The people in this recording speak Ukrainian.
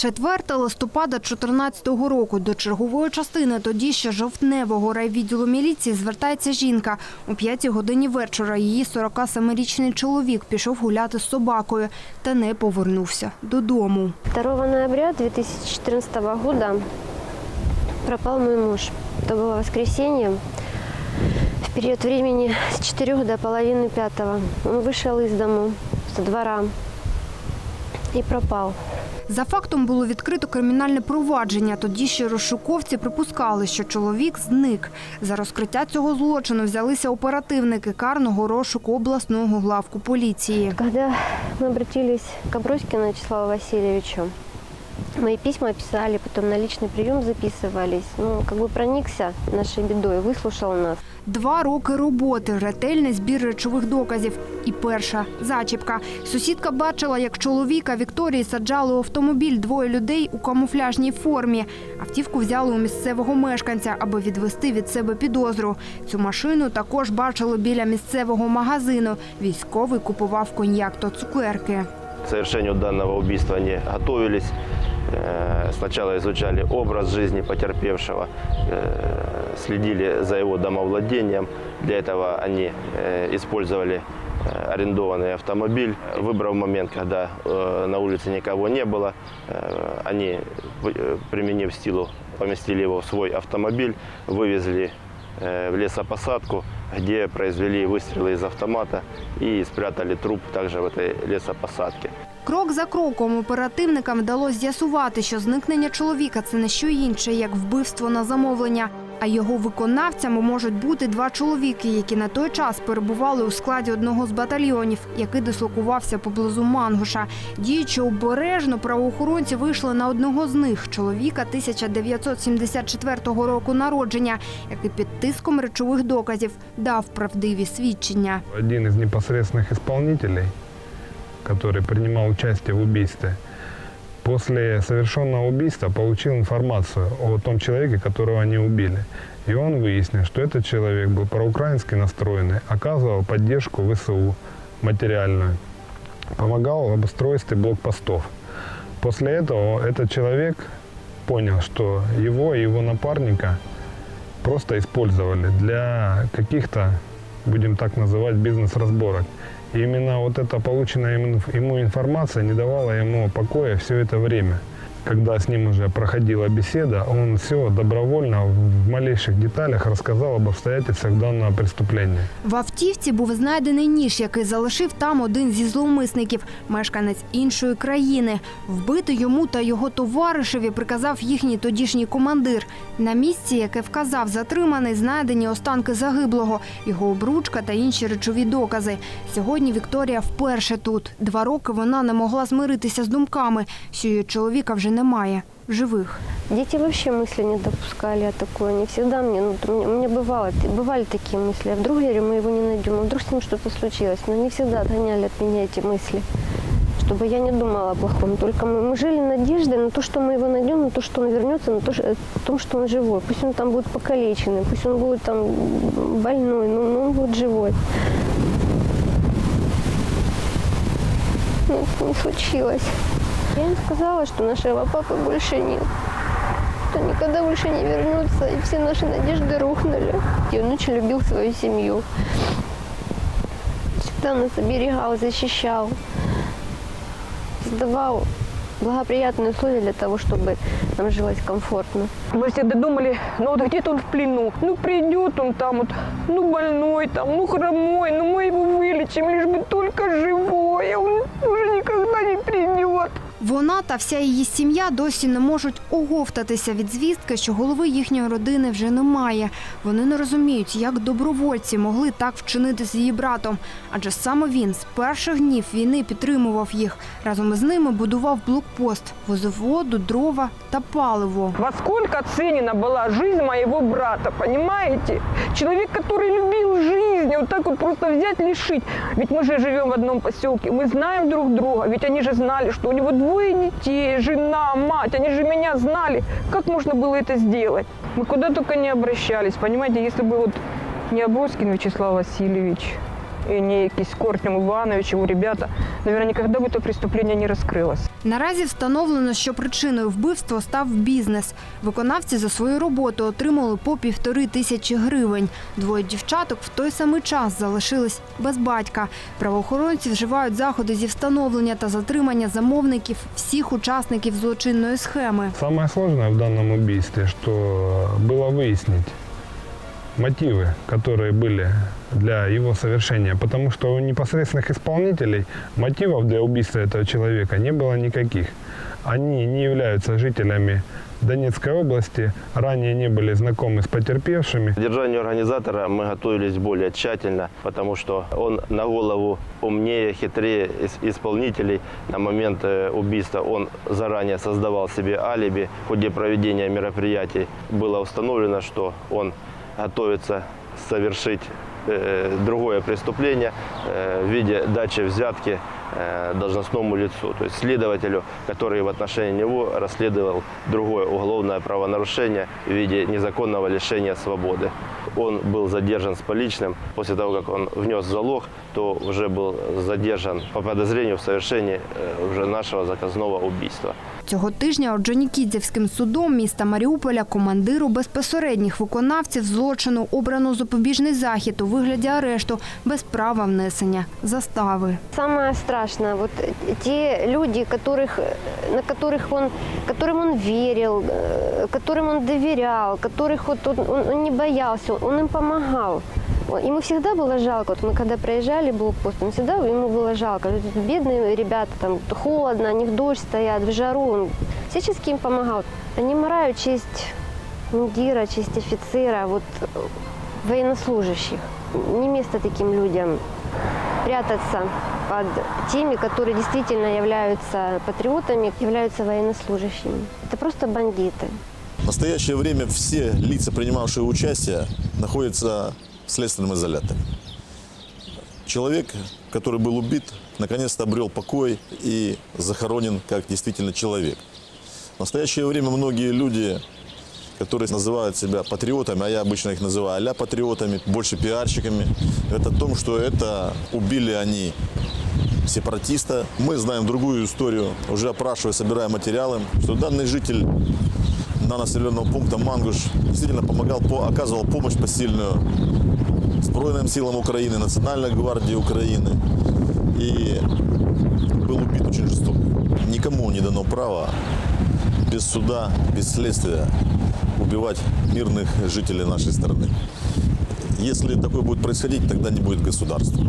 4 листопада 2014 року до чергової частини тоді ще жовтневого райвідділу міліції звертається жінка. О 5 годині вечора її 47-річний чоловік пішов гуляти з собакою та не повернувся додому. 2 ноября 2014 года пропал мой муж. Это было воскресенье. В период времени с 4 до половины пятого. Он вышел из дому, со двора и пропал. За фактом було відкрито кримінальне провадження. Тоді ще розшуковці припускали, що чоловік зник. За розкриття цього злочину взялися оперативники карного розшуку обласного главку поліції. Коли ми звернулися до Аброськину Вячеслава Васильевичу, мои письма писали, потом на личный прием записывались. Ну, как бы проникся нашей бедой, выслушал нас. Два роки роботи, ретельний збір речових доказів. І перша зачіпка. Сусідка бачила, як чоловіка Вікторії саджали у автомобіль двоє людей у камуфляжній формі. Автівку взяли у місцевого мешканця, аби відвести від себе підозру. Цю машину також бачили біля місцевого магазину. Військовий купував коньяк та цукерки. К совершению данного убийства они готовились. Э, Сначала изучали образ жизни потерпевшего, э, следили за его домовладением. Для этого они э, использовали э, арендованный автомобиль. Выбрав момент, когда э, на улице никого не было, э, они, вы- э, применив силу, поместили его в свой автомобиль, вывезли э, в лесопосадку, где произвели выстрелы из автомата и спрятали труп также в этой лесопосадке. Крок за кроком оперативникам вдалося з'ясувати, що зникнення чоловіка це не що інше, як вбивство на замовлення. А його виконавцями можуть бути два чоловіки, які на той час перебували у складі одного з батальйонів, який дислокувався поблизу Мангуша. Діючи обережно, правоохоронці вийшли на одного з них чоловіка 1974 року народження, який під тиском речових доказів дав правдиві свідчення. Один из непосредственных исполнителей, который принимал участие в убийстве, после совершенного убийства получил информацию о том человеке, которого они убили. И он выяснил, что этот человек был проукраински настроенный, оказывал поддержку ВСУ материальную, помогал в обустройстве блокпостов. После этого этот человек понял, что его и его напарника просто использовали для каких-то, будем так называть, бизнес-разборок. Именно вот эта полученная ему информация не давала ему покоя все это время. Когда с ним уже проходила беседа, он все добровольно в малейших деталях рассказал об обстоятельствах данного преступления. В автівці був знайдений ніж, який залишив там один зі зловмисників, мешканець іншої країни. Вбити йому та його товаришеві приказав їхній тодішній командир. На місці, яке вказав затриманий, знайдені останки загиблого, його обручка та інші речові докази. Сьогодні Вікторія вперше тут. Два роки вона не могла змиритися з думками, що її чоловіка вже немає в живих. Дети вообще мысли не допускали о такой. Они всегда мне, ну, у меня, у меня бывало, бывали такие мысли. А вдруг, я говорю, мы его не найдем, а вдруг с ним что-то случилось. Но они всегда отгоняли от меня эти мысли, чтобы я не думала о плохом. Только мы, мы жили надеждой на то, что мы его найдем, на то, что он вернется, на то, что, о том, что он живой. Пусть он там будет покалеченный, пусть он будет там больной, но, но он будет живой. Ну, это не случилось. Я им сказала, что нашего папы больше нет что никогда больше не вернется, и все наши надежды рухнули. И он очень любил свою семью. Всегда нас оберегал, защищал, создавал благоприятные условия для того, чтобы нам жилось комфортно. Мы всегда думали, ну вот где-то он в плену. Ну придет он там вот, ну больной там, ну хромой, ну мы его вылечим, лишь бы только живой, а он уже никогда не придет. Вона та вся її сім'я досі не можуть оговтатися від звістки, що голови їхньої родини вже немає. Вони не розуміють, як добровольці могли так вчинити з її братом. Адже саме він з перших днів війни підтримував їх. Разом із ними будував блокпост, возив воду, дрова та паливо. Во сколько ценена была жизнь моего брата, понимаете? Человек, который любил жизнь, вот так вот просто взять, лишить. Ведь мы же живем в одном поселке, мы знаем друг друга, ведь они же знали, что у него двое детей, жена, мать, они же меня знали. Как можно было это сделать? Мы куда только не обращались, понимаете, если бы вот не Аброскин Вячеслав Васильевич, и не якийсь Кортнем Иванович, его ребята, наверное, никогда бы это преступление не раскрылось. Наразі встановлено, що причиною вбивства став бізнес. Виконавці за свою роботу отримали по півтори тисячі гривень. Двоє дівчаток в той самий час залишились без батька. Правоохоронці вживають заходи зі встановлення та затримання замовників всіх учасників злочинної схеми. Самое сложное в данном убийстве, что было выяснить мотивы, которые были для его совершения, потому что у непосредственных исполнителей мотивов для убийства этого человека не было никаких. Они не являются жителями Донецкой области, ранее не были знакомы с потерпевшими. К Задержанию организатора мы готовились более тщательно, потому что он на голову умнее, хитрее ис- исполнителей. На момент э, убийства он заранее создавал себе алиби. В ходе проведения мероприятий было установлено, что он готовится совершить э, другое преступление э, в виде дачи взятки э, должностному лицу, то есть следователю, который в отношении него расследовал другое уголовное правонарушение в виде незаконного лишения свободы. Он был задержан с поличным. После того, как он внес залог, то уже был задержан по подозрению в совершении э, уже нашего заказного убийства. Цього тижня Орджонікідзевським судом міста Маріуполя командиру безпосередніх виконавців злочину обрано запобіжний захід у вигляді арешту без права внесення застави. Самое страшное, вот те люди, которых, на которых он, которым он верил, э, которым он доверял, которых вот он, он- он не боялся, он им помогал. Ему всегда было жалко, вот мы когда проезжали блокпост, он всегда ему было жалко. Бедные ребята, там холодно, они в дождь стоят, в жару, он всячески им помогал. Они морают честь мундира, честь офицера, вот военнослужащих. Не место таким людям прятаться под теми, которые действительно являются патриотами, являются военнослужащими. Это просто бандиты. В настоящее время все лица, принимавшие участие, находятся в следственном изоляторе. Человек, который был убит, наконец-то обрел покой и захоронен как действительно человек. В настоящее время многие люди, которые называют себя патриотами, а я обычно их называю а патриотами, больше пиарщиками, это о том, что это убили они сепаратиста. Мы знаем другую историю, уже опрашивая, собирая материалы, что данный житель на населенного пункта Мангуш действительно помогал, по- оказывал помощь посильную Збройным силам Украины, Национальной гвардии Украины. И был убит очень жестоко. Никому не дано право без суда, без следствия убивать мирных жителей нашей страны. Если такое будет происходить, тогда не будет государства.